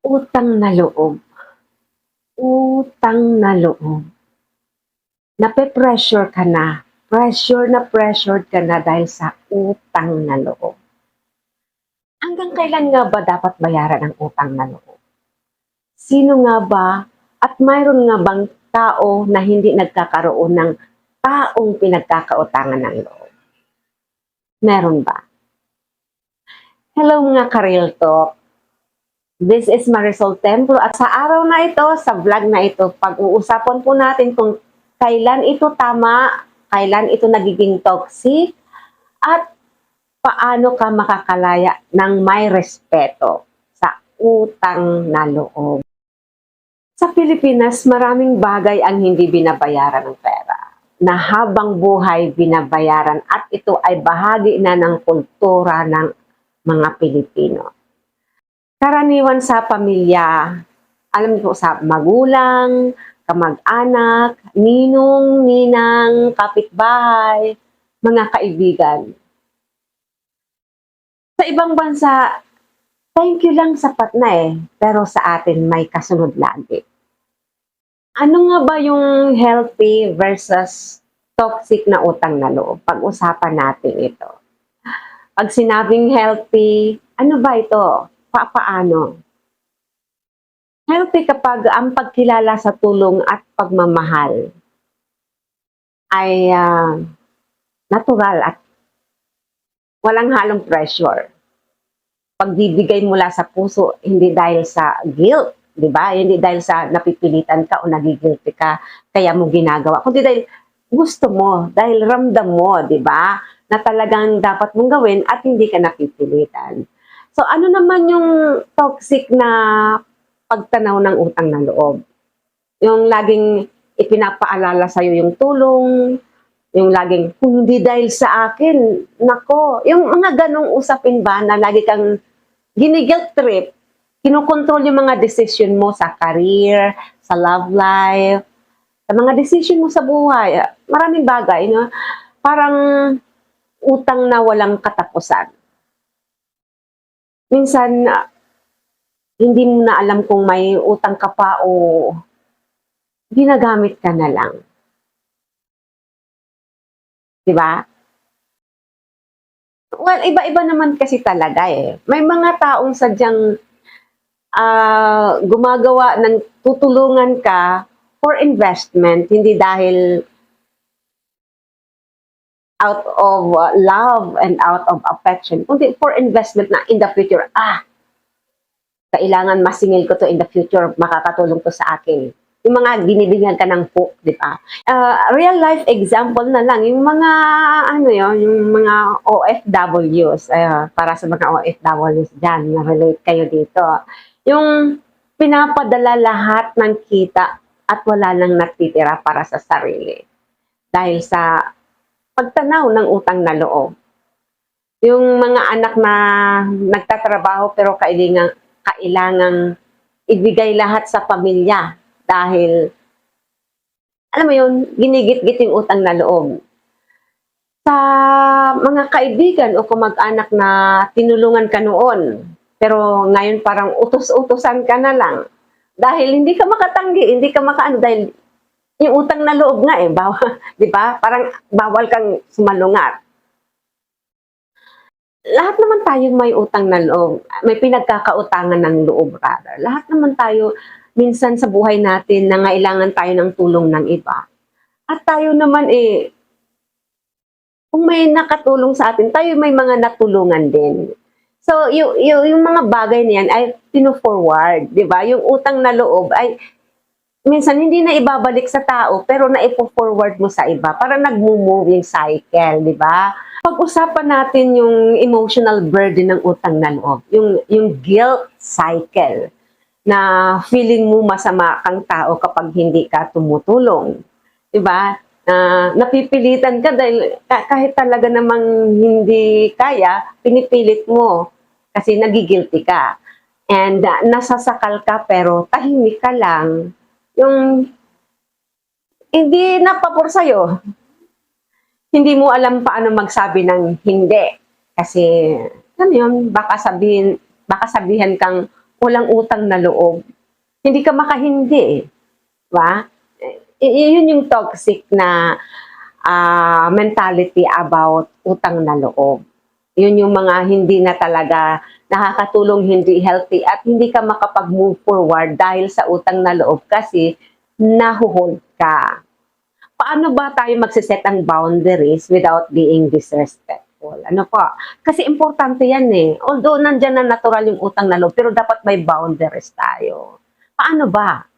Utang na loob. Utang na loob. Nape-pressure ka na. Pressure na pressured ka na dahil sa utang na loob. Hanggang kailan nga ba dapat bayaran ang utang na loob? Sino nga ba at mayroon nga bang tao na hindi nagkakaroon ng taong pinagkakautangan ng loob? Meron ba? Hello mga Karel Talk. This is Marisol Templo at sa araw na ito, sa vlog na ito, pag-uusapan po natin kung kailan ito tama, kailan ito nagiging toxic, at paano ka makakalaya ng may respeto sa utang na loob. Sa Pilipinas, maraming bagay ang hindi binabayaran ng pera na habang buhay binabayaran at ito ay bahagi na ng kultura ng mga Pilipino karaniwan sa pamilya, alam niyo po sa magulang, kamag-anak, ninong, ninang, kapitbahay, mga kaibigan. Sa ibang bansa, thank you lang sapat na eh, pero sa atin may kasunod lagi. Ano nga ba yung healthy versus toxic na utang na loob? Pag-usapan natin ito. Pag sinabing healthy, ano ba ito? Pa paano. Healthy kapag ang pagkilala sa tulong at pagmamahal ay ah, natural at walang halong pressure. Pagbibigay mula sa puso, hindi dahil sa guilt, di ba? Hindi dahil sa napipilitan ka o nagigilty ka, kaya mo ginagawa. Kundi dahil gusto mo, dahil ramdam mo, di ba? Na talagang dapat mong gawin at hindi ka napipilitan. So ano naman yung toxic na pagtanaw ng utang ng loob? Yung laging ipinapaalala sa'yo yung tulong, yung laging, hindi dahil sa akin, nako, yung mga ganong usapin ba na lagi kang ginigilt trip, kinokontrol yung mga decision mo sa career, sa love life, sa mga decision mo sa buhay, maraming bagay, no? Parang utang na walang katapusan minsan ah, hindi mo na alam kung may utang ka pa o ginagamit ka na lang. Di ba? Well, iba-iba naman kasi talaga eh. May mga taong sadyang ah, gumagawa ng tutulungan ka for investment, hindi dahil out of uh, love and out of affection, kundi for investment na in the future, ah, kailangan masingil ko to in the future, makakatulong to sa akin. Yung mga binibigyan ka ng hook, di ba? Uh, real life example na lang, yung mga, ano yun, yung mga OFWs, uh, para sa mga OFWs dyan, na-relate kayo dito. Yung pinapadala lahat ng kita at wala nang natitira para sa sarili. Dahil sa pagtanaw ng utang na loob. Yung mga anak na nagtatrabaho pero kailangan, kailangang ibigay lahat sa pamilya dahil alam mo yun, ginigit-git yung utang na loob. Sa mga kaibigan o kamag-anak na tinulungan ka noon, pero ngayon parang utos-utosan ka na lang. Dahil hindi ka makatanggi, hindi ka makaano, dahil yung utang na loob nga eh, bawal, 'di ba? Parang bawal kang sumalungat. Lahat naman tayo may utang na loob. May pinagkakautangan ng loob rather. Lahat naman tayo minsan sa buhay natin na ngailangan tayo ng tulong ng iba. At tayo naman eh kung may nakatulong sa atin, tayo may mga natulungan din. So, yung, yung, yung mga bagay na yan ay pino-forward, di ba? Yung utang na loob ay minsan hindi na ibabalik sa tao pero na-forward mo sa iba para nagmo-moving cycle, di ba? Pag-usapan natin yung emotional burden ng utang na loob, yung yung guilt cycle na feeling mo masama kang tao kapag hindi ka tumutulong. Di ba? Na napipilitan ka dahil kahit talaga namang hindi kaya, pinipilit mo kasi nagigilty ka. And uh, nasasakal ka pero tahimik ka lang yung hindi napapor sa'yo. Hindi mo alam paano magsabi ng hindi. Kasi, ano yun, baka sabihin, baka sabihan kang walang utang na loob, hindi ka makahindi eh. Diba? Yun yung toxic na ah, mentality about utang na loob. Yun yung mga hindi na talaga nakakatulong, hindi healthy, at hindi ka makapag-move forward dahil sa utang na loob kasi nahuhold ka. Paano ba tayo magsiset ang boundaries without being disrespectful? Ano po? Kasi importante yan eh. Although nandyan na natural yung utang na loob, pero dapat may boundaries tayo. Paano ba?